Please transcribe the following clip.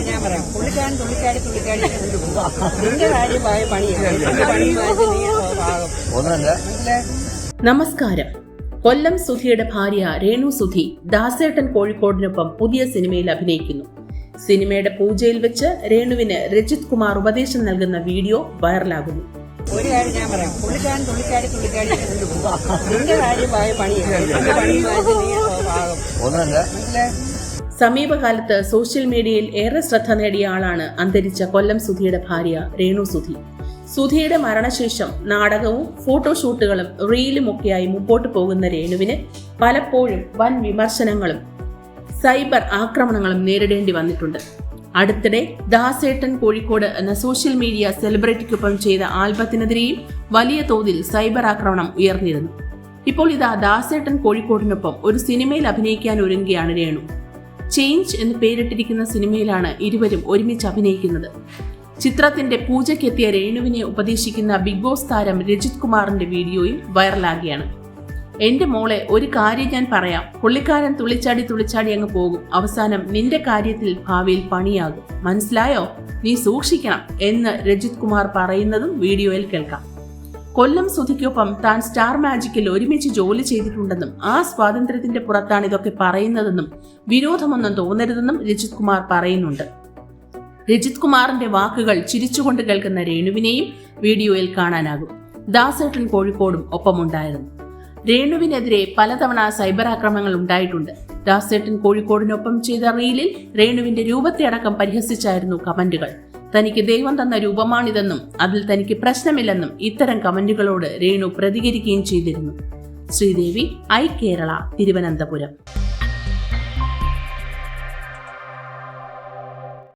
കാര്യം ഞാൻ പറയാം. പുള്ളിക്കാരൻ നിന്റെ കാര്യമായ പണിയാണ്. നീ നമസ്കാരം. കൊല്ലം സുധിയുടെ ഭാര്യ രേണു സുധി ദാസേട്ടൻ കോഴിക്കോടിനൊപ്പം പുതിയ സിനിമയിൽ അഭിനയിക്കുന്നു. സിനിമയുടെ പൂജയിൽ വെച്ച് രേണുവിന് രജിത് കുമാർ ഉപദേശം നൽകുന്ന വീഡിയോ വൈറലാകുന്നു. ഒരു കാര്യം ഞാൻ പറയാം. പുള്ളിക്കാരൻ നിന്റെ കാര്യമായ പണിയാണ്. നീ ആകും ഒന്നല്ല മനസ്സിലായോ? സമീപകാലത്ത് സോഷ്യൽ മീഡിയയിൽ ഏറെ ശ്രദ്ധ നേടിയ ആളാണ് അന്തരിച്ച കൊല്ലം സുധിയുടെ ഭാര്യ രേണു സുധി. സുധിയുടെ മരണശേഷം നാടകവും ഫോട്ടോഷൂട്ടുകളും റീലും ഒക്കെയായി മുമ്പോട്ട് പോകുന്ന രേണുവിന് പലപ്പോഴും വൻ വിമർശനങ്ങളും സൈബർ ആക്രമണങ്ങളും നേരിടേണ്ടി വന്നിട്ടുണ്ട്. അടുത്തിടെ ദാസേട്ടൻ കോഴിക്കോട് എന്ന സോഷ്യൽ മീഡിയ സെലിബ്രിറ്റിക്കൊപ്പം ചെയ്ത ആൽബത്തിനെതിരെയും വലിയ തോതിൽ സൈബർ ആക്രമണം ഉയർന്നിരുന്നു. ഇപ്പോൾ ഇതാ ദാസേട്ടൻ കോഴിക്കോടിനൊപ്പം ഒരു സിനിമയിൽ അഭിനയിക്കാൻ ഒരുങ്ങുകയാണ് രേണു. ചേഞ്ച് എന്ന് പേരിട്ടിരിക്കുന്ന സിനിമയിലാണ് ഇരുവരും ഒരുമിച്ച് അഭിനയിക്കുന്നത്. ചിത്രത്തിന്റെ പൂജയ്ക്കെത്തിയ രേണുവിനെ ഉപദേശിക്കുന്ന ബിഗ് ബോസ് താരം രജിത് കുമാറിന്റെ വീഡിയോയും വൈറലാകുകയാണ്. എന്റെ മോളെ ഒരു കാര്യം ഞാൻ പറയാം. പുള്ളിക്കാരൻ തുളിച്ചാടി തുളിച്ചാടി അങ്ങ് പോകും. അവസാനം നിന്റെ കാര്യത്തിൽ ഭാവിയിൽ പണിയാകും. മനസ്സിലായോ? നീ സൂക്ഷിക്കണം എന്ന് രജിത് കുമാർ പറയുന്നതും വീഡിയോയിൽ കേൾക്കാം. കൊല്ലം സുധിക്കൊപ്പം താൻ സ്റ്റാർ മാജിക്കിൽ ഒരുമിച്ച് ജോലി ചെയ്തിട്ടുണ്ടെന്നും ആ സ്വാതന്ത്ര്യത്തിന്റെ പുറത്താണ് ഇതൊക്കെ പറയുന്നതെന്നും വിരോധമൊന്നും തോന്നരുതെന്നും രജിത് കുമാർ പറയുന്നുണ്ട്. രജിത് കുമാറിന്റെ വാക്കുകൾ ചിരിച്ചുകൊണ്ട് കേൾക്കുന്ന രേണുവിനെയും വീഡിയോയിൽ കാണാനാകും. ദാസേട്ടൻ കോഴിക്കോടും ഒപ്പമുണ്ടായിരുന്നു. രേണുവിനെതിരെ പലതവണ സൈബർ ആക്രമണങ്ങൾ ഉണ്ടായിട്ടുണ്ട്. ദാസേട്ടൻ കോഴിക്കോടിനൊപ്പം ചെയ്ത റീലിൽ രേണുവിന്റെ രൂപത്തെ അടക്കം പരിഹസിച്ചായിരുന്നു കമന്റുകൾ. തനിക്ക് ദൈവം തന്ന രൂപമാണിതെന്നും അതിൽ തനിക്ക് പ്രശ്നമില്ലെന്നും ഇത്തരം കമന്റുകളോട് രേണു പ്രതികരിക്കുകയും ചെയ്തിരുന്നു. ശ്രീദേവി ഐ കേരള തിരുവനന്തപുരം.